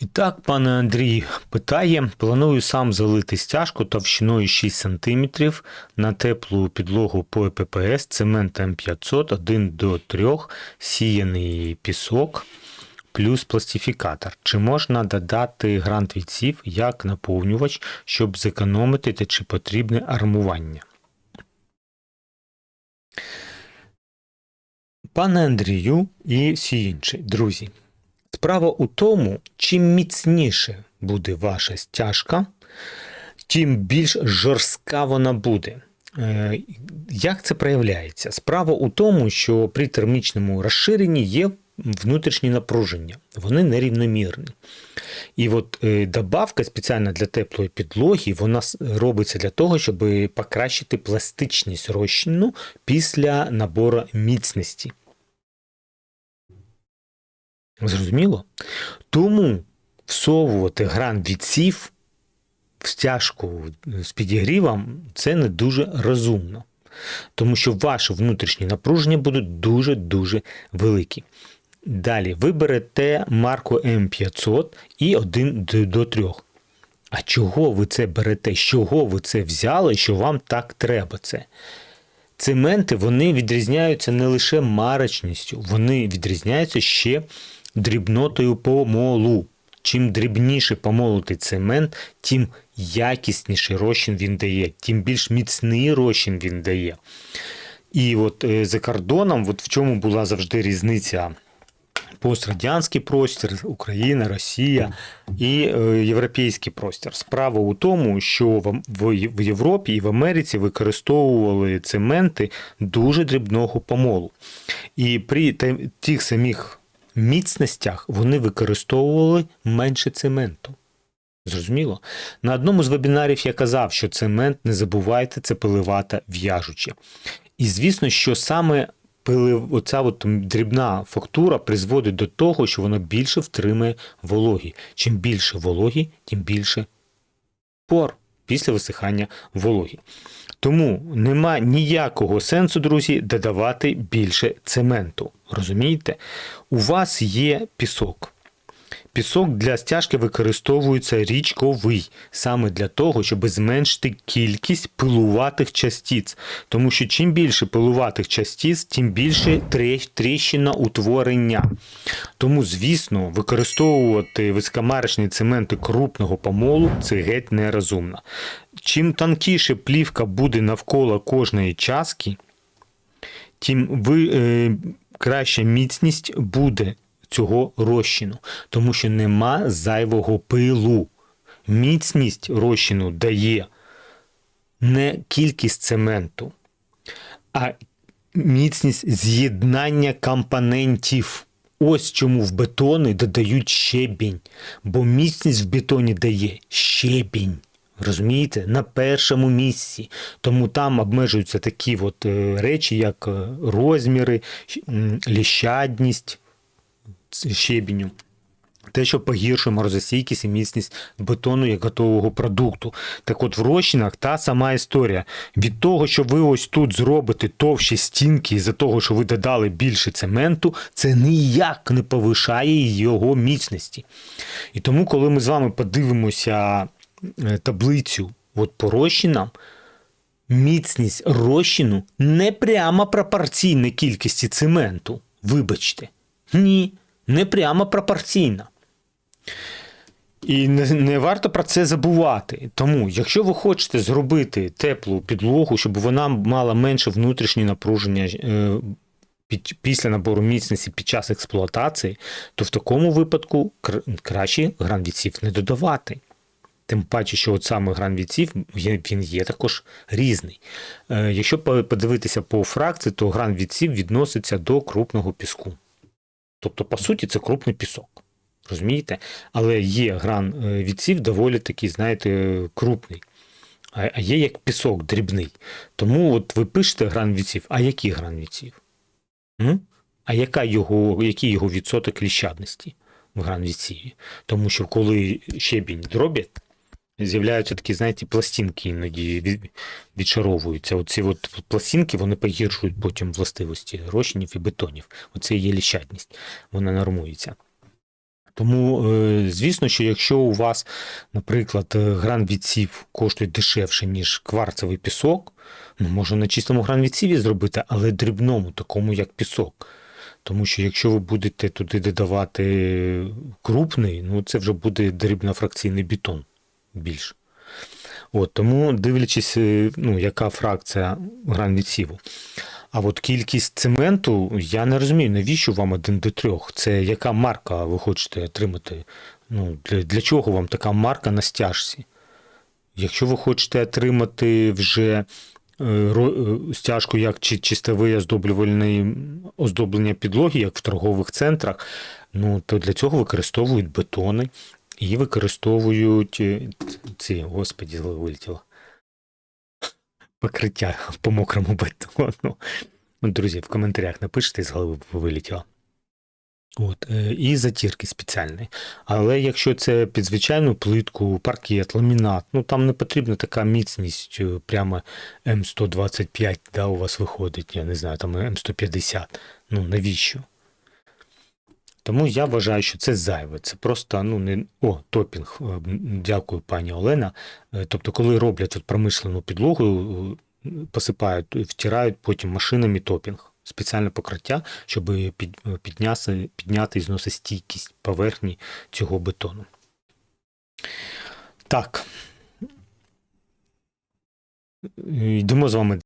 І так, пане Андрій питає: планую сам залити стяжку товщиною 6 см на теплу підлогу по ЕППС, цемент М500, 1 до 3, сіяний пісок плюс пластифікатор. Чи можна додати грант відсів як наповнювач, щоб зекономити та чи потрібне армування? Пане Андрію і всі інші друзі. Справа у тому, чим міцніше буде ваша стяжка, тим більш жорстка вона буде. Е, Як це проявляється? Справа у тому, що при термічному розширенні є внутрішні напруження, вони нерівномірні. І от е, добавка спеціальна для теплої підлоги, вона робиться для того, щоб покращити пластичність розчину після набору міцності. Зрозуміло? Тому всовувати гран відсів в стяжку з підігрівом це не дуже розумно. Тому що ваші внутрішні напруження будуть дуже-дуже великі. Далі ви берете марку М500 і 1 до 3. А чого ви це берете? З чого ви це взяли, що вам так треба це? Цементи вони відрізняються не лише марочністю, вони відрізняються ще дрібнотою помолу. Чим дрібніше помолотий цемент, тим якісніший розчин він дає, тим більш міцний розчин він дає. І от е, за кордоном, от в чому була завжди різниця пострадянський простір, Україна, Росія і е, європейський простір. Справа у тому, що в, Європі і в Америці використовували цементи дуже дрібного помолу. І при тих самих міцностях вони використовували менше цементу. Зрозуміло? На одному з вебінарів я казав, що цемент, не забувайте, це пиливата в'яжуче. І звісно, що саме оця от дрібна фактура призводить до того, що воно більше втримує вологі. Чим більше вологі, тим більше пор після висихання вологі. Тому нема ніякого сенсу, друзі, додавати більше цементу. Розумієте? У вас є пісок. Пісок для стяжки використовується річковий, саме для того, щоб зменшити кількість пилуватих частиць. Тому що чим більше пилуватих частиць, тим більше тріщина утворення. Тому, звісно, використовувати високомарочні цементи крупного помолу це геть нерозумно. Чим тонкіше плівка буде навколо кожної частки, тим ви, е, краща міцність буде цього розчину, тому що нема зайвого пилу. Міцність розчину дає не кількість цементу, а міцність з'єднання компонентів. Ось чому в бетони додають щебінь, бо міцність в бетоні дає щебінь. Розумієте? На першому місці. Тому там обмежуються такі от е, речі, як е, розміри, ліщадність ц- Те, що погіршує морозостійкість і міцність бетону як готового продукту. Так от в розчинах та сама історія. Від того, що ви ось тут зробите товщі стінки із-за того, що ви додали більше цементу, це ніяк не повишає його міцності. І тому, коли ми з вами подивимося е, таблицю от по розчинам, міцність розчину не прямо пропорційна кількості цементу. Вибачте. Ні, не прямо пропорційна. І не, не варто про це забувати. Тому, якщо ви хочете зробити теплу підлогу, щоб вона мала менше внутрішнє напруження е, під, після набору міцності під час експлуатації, то в такому випадку кр- краще гранвіців не додавати. Тим паче, що от саме гранвіців він є також різний. Е, якщо подивитися по фракції, то гранвіців відноситься до крупного піску. Тобто, по суті, це крупний пісок. Розумієте? Але є гран е, відсів доволі такий, знаєте, крупний. А є як пісок дрібний. Тому от ви пишете гран відсів, а який гран відсів? М? А яка його, який його відсоток ліщадності в гран відсіві? Тому що коли щебінь дроблять, з'являються такі, знаєте, пластинки іноді від- відшаровуються. Оці от пластинки вони погіршують потім властивості розчинів і бетонів. Оце є ліщадність, вона нормується. Тому, е, звісно, що якщо у вас, наприклад, е, гранвідсів коштує дешевше, ніж кварцевий пісок, ну, можна на чистому гранвідсіві зробити, але дрібному, такому як пісок. Тому що якщо ви будете туди додавати крупний, ну це вже буде дрібнофракційний бетон більше. От, тому, дивлячись, е, ну, яка фракція гранвідсіву. А от кількість цементу, я не розумію, навіщо вам один до трьох? Це яка марка ви хочете отримати? Ну, для, для чого вам така марка на стяжці? Якщо ви хочете отримати вже е, е, стяжку як чи чистове оздоблення підлоги, як в торгових центрах, ну то для цього використовують бетони і використовують е, ці, господі, вилетіло. Покриття по мокрому бетону. Друзі, в коментарях напишіть, з голови вилетіло. От, е, і затірки спеціальні. Але якщо це під звичайну плитку, паркет, ламінат, ну там не потрібна така міцність, е, прямо М125, да, у вас виходить, я не знаю, там М150. Ну навіщо? Тому я вважаю, що це зайве. Це просто ну не о, топінг. Е, Дякую, пані Олена. Е, Тобто, коли роблять от промишлену підлогу, е, посипають, втирають потім машинами топінг. Спеціальне покриття, щоб під, підняти, підняти зносостійкість поверхні цього бетону. Так. Йдемо з вами